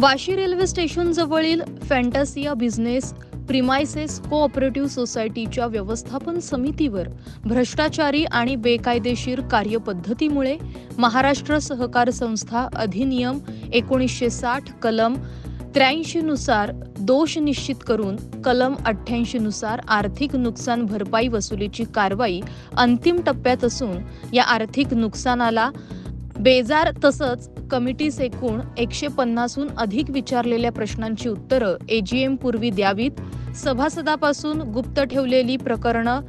Vashi railway station जवळील फॅन्टासिया business premises cooperative सोसायटीच्या व्यवस्थापन समितीवर भ्रष्टाचारी आणि बेकायदेशीर कार्यपद्धतीमुळे महाराष्ट्र सहकार संस्था अधिनियम एकोणीसशे साठ कलम त्र्याऐंशीनुसार दोष निश्चित करून कलम अठ्ठ्याऐंशीनुसार आर्थिक नुकसान भरपाई वसुलीची कारवाई अंतिम टप्प्यात असून या आर्थिक नुकसानाला बेजार तसंच कमिटीस एकूण एकशे पन्नासहून अधिक विचारलेल्या प्रश्नांची उत्तरं एजीएम पूर्वी द्यावीत. सभासदापासून गुप्त ठेवलेली प्रकरणं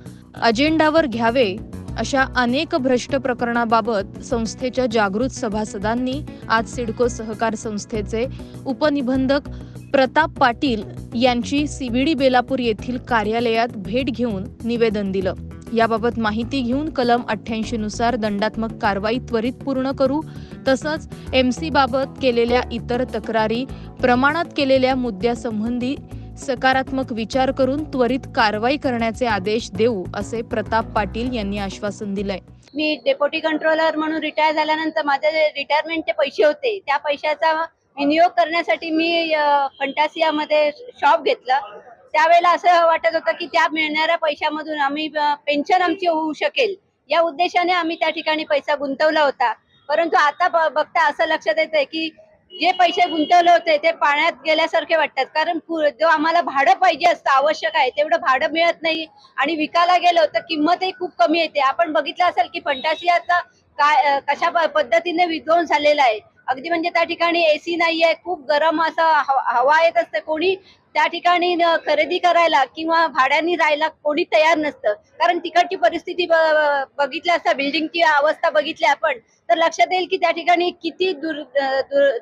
अजेंडावर घ्यावे अशा अनेक भ्रष्ट प्रकरणाबाबत संस्थेच्या जागृत सभासदांनी आज सिडको सहकार संस्थेचे उपनिबंधक प्रताप पाटील यांची सीबीडी बेलापूर येथील कार्यालयात भेट घेऊन निवेदन दिलं. याबाबत माहिती घेऊन कलम अठ्ठ्याऐंशी नुसार दंडात्मक कारवाई त्वरित पूर्ण करू. तसंच एम सी बाबत केलेल्या इतर तक्रारी प्रमाणात केलेल्या मुद्द्यासंबंधी सकारात्मक विचार करून त्वरित कारवाई करण्याचे आदेश देऊ असे प्रताप पाटील यांनी आश्वासन दिलंय. मी डेप्युटी कंट्रोलर म्हणून रिटायर झाल्यानंतर माझे रिटायरमेंटचे पैसे होते त्या पैशाचा विनियोग करण्यासाठी मी फंटासियामध्ये शॉप घेतला. त्यावेळेला असं वाटत होतं की त्या मिळणाऱ्या पैशामधून आम्ही पेन्शन आमची होऊ शकेल. या उद्देशाने आम्ही त्या ठिकाणी पैसा गुंतवला होता. परंतु आता बघता असं लक्षात येतंय की जे पैसे गुंतवले होते ते पाण्यात गेल्यासारखे वाटतात. कारण जो आम्हाला भाडं पाहिजे असतं आवश्यक आहे तेवढं भाडं मिळत नाही आणि विकायला गेलो तर किंमतही खूप कमी येते. आपण बघितलं असेल की फंटासियाचा काय कशा पद्धतीने विध्वंस झालेला आहे. अगदी म्हणजे त्या ठिकाणी एसी नाहीये खूप गरम असं हवा हवा येत असते. कोणी त्या ठिकाणी खरेदी करायला किंवा भाड्याने राहायला कोणी तयार नसतं. कारण तिकडची परिस्थिती ब- बघितली असता बिल्डिंगची अवस्था बघितली आपण तर लक्षात येईल की त्या ठिकाणी किती दूर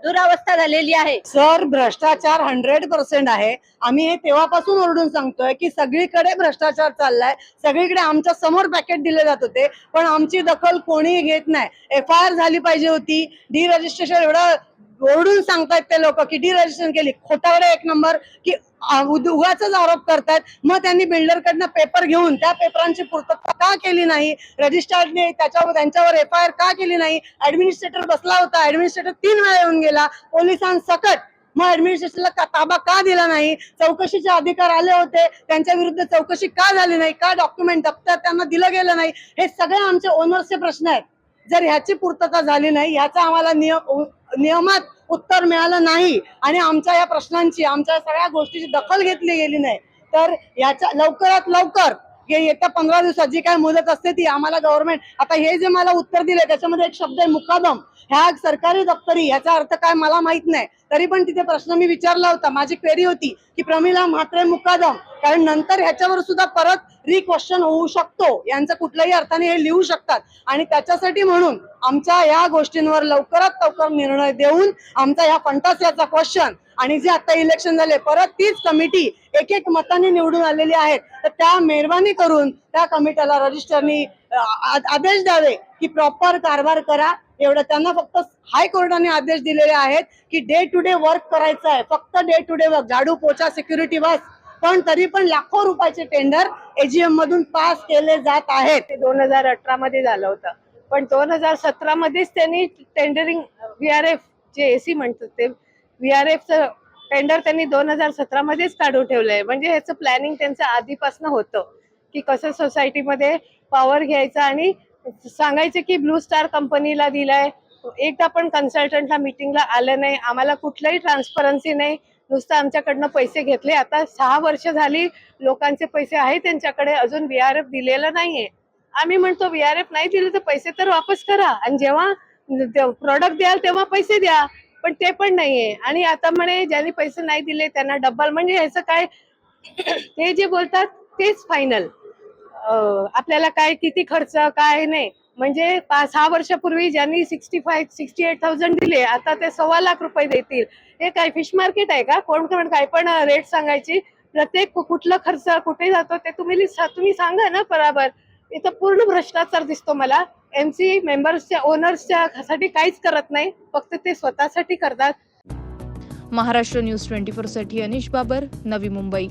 दुरावस्था झालेली आहे. सर भ्रष्टाचार हंड्रेड पर्सेंट आहे. आम्ही हे तेव्हापासून ओरडून सांगतोय की सगळीकडे भ्रष्टाचार चाललाय. सगळीकडे आमच्यासमोर पॅकेट दिले जात होते पण आमची दखल कोणीही घेत नाही. एफ आय आर झाली पाहिजे होती. डी रजिस्ट्रेशन एवढं ओरडून सांगतायत ते लोक की डी रजिस्ट्रेशन केली. खोटावर एक नंबर की उगाच आरोप करतायत. मग त्यांनी बिल्डरकडनं पेपर घेऊन त्या पेपरांची पूर्तता का केली नाही? रजिस्ट्रार्डने त्याच्यावर त्यांच्यावर एफ आय आर का केली नाही? ऍडमिनिस्ट्रेटर बसला होता. ऍडमिनिस्ट्रेटर तीन वेळा येऊन गेला. पोलिसांसकट. मग ऍडमिनिस्ट्रेशनला का ताबा का दिला नाही? चौकशीचे अधिकार आले होते. त्यांच्या विरुद्ध चौकशी का झाली नाही? का डॉक्युमेंट दप्तर त्यांना दिलं गेलं नाही? हे सगळे आमचे ओनर्सचे प्रश्न आहेत. जर ह्याची पूर्तता झाली नाही ह्याचा आम्हाला नियम नियमात उत्तर मिळालं नाही आणि आमच्या या प्रश्नांची आमच्या सगळ्या गोष्टीची दखल घेतली गेली नाही तर याच्या लवकरात लवकर येत्या पंधरा दिवसात जी काय मुदत असते ती आम्हाला गव्हर्नमेंट आता हे जे मला उत्तर दिले त्याच्यामध्ये एक शब्द आहे मुकादम. ह्या सरकारी दप्तरी याचा अर्थ काय मला माहीत नाही. तरी पण तिथे प्रश्न मी विचारला होता. माझी क्वेरी होती की प्रमिला म्हात्रे मुकादम. कारण नंतर ह्याच्यावर सुद्धा परत रिक्वेश्चन होऊ शकतो. यांचं कुठल्याही अर्थाने हे लिहू शकतात. आणि त्याच्यासाठी म्हणून आमच्या या गोष्टींवर लवकरात लवकर निर्णय देऊन आमचा या फंटासियाचा क्वेश्चन आणि जे आता इलेक्शन झाले परत तीच कमिटी एक एक मताने निवडून आलेली आहेत. तर त्या मेहरबानी करून त्या कमिटीला रजिस्टरनी आदेश द्यावे की प्रॉपर कारभार करा. एवढं त्यांना फक्त हायकोर्टाने आदेश दिलेले आहेत की डे टू डे वर्क करायचं आहे. फक्त डे टू डे वर्क झाडू पोचा सिक्युरिटी बस. पण तरी पण लाखो रुपयाचे टेंडर एजीएम मधून पास केले जात आहेत. ते दोन हजार अठरा मध्ये झालं होतं. पण दोन हजार सतरा मध्येच त्यांनी टेंडरिंग व्हीआरएफ जे एसी म्हणतात ते व्हीआरएफचं टेंडर त्यांनी दोन हजार सतरा मध्येच काढून ठेवलंय. म्हणजे ह्याचं प्लॅनिंग त्यांचं आधीपासून होतं की कसं सोसायटीमध्ये पॉवर घ्यायचं आणि सांगायचं की ब्लू स्टार कंपनीला दिलाय. एकदा पण कन्सल्टंटला मिटिंगला आलं नाही. आम्हाला कुठलाही ट्रान्सपरन्सी नाही. नुसतं आमच्याकडनं पैसे घेतले. आता सहा वर्ष झाली लोकांचे पैसे आहे त्यांच्याकडे अजून वी आर एफ दिलेलं नाहीये. आम्ही म्हणतो वी आर एफ नाही दिले तर पैसे तर वापस करा. आणि जेव्हा प्रॉडक्ट द्याल तेव्हा पैसे द्या. पण ते पण नाहीये. आणि आता म्हणे ज्यांनी पैसे नाही दिले त्यांना डब्बल. म्हणजे ह्याचं काय ते जे बोलतात तेच फायनल आपल्याला काय किती खर्च काय नाही. म्हणजे पाच सहा वर्षापूर्वी ज्यांनी sixty five sixty eight thousand दिले आता ते सव्वा लाख रुपये देतील. हे काय फिश मार्केट आहे का? कोण कोण काय पण रेट सांगायची. प्रत्येक कुठला खर्च कुठे जातो ते तुम्ही तुम्ही सांगा ना बराबर. इथं पूर्ण भ्रष्टाचार दिसतो मला. एम सी मेंबर्सच्या ओनर्सच्या साठी काहीच करत नाही. फक्त ते स्वतःसाठी करतात. महाराष्ट्र न्यूज ट्वेंटी साठी अनिश बाबर नवी मुंबई.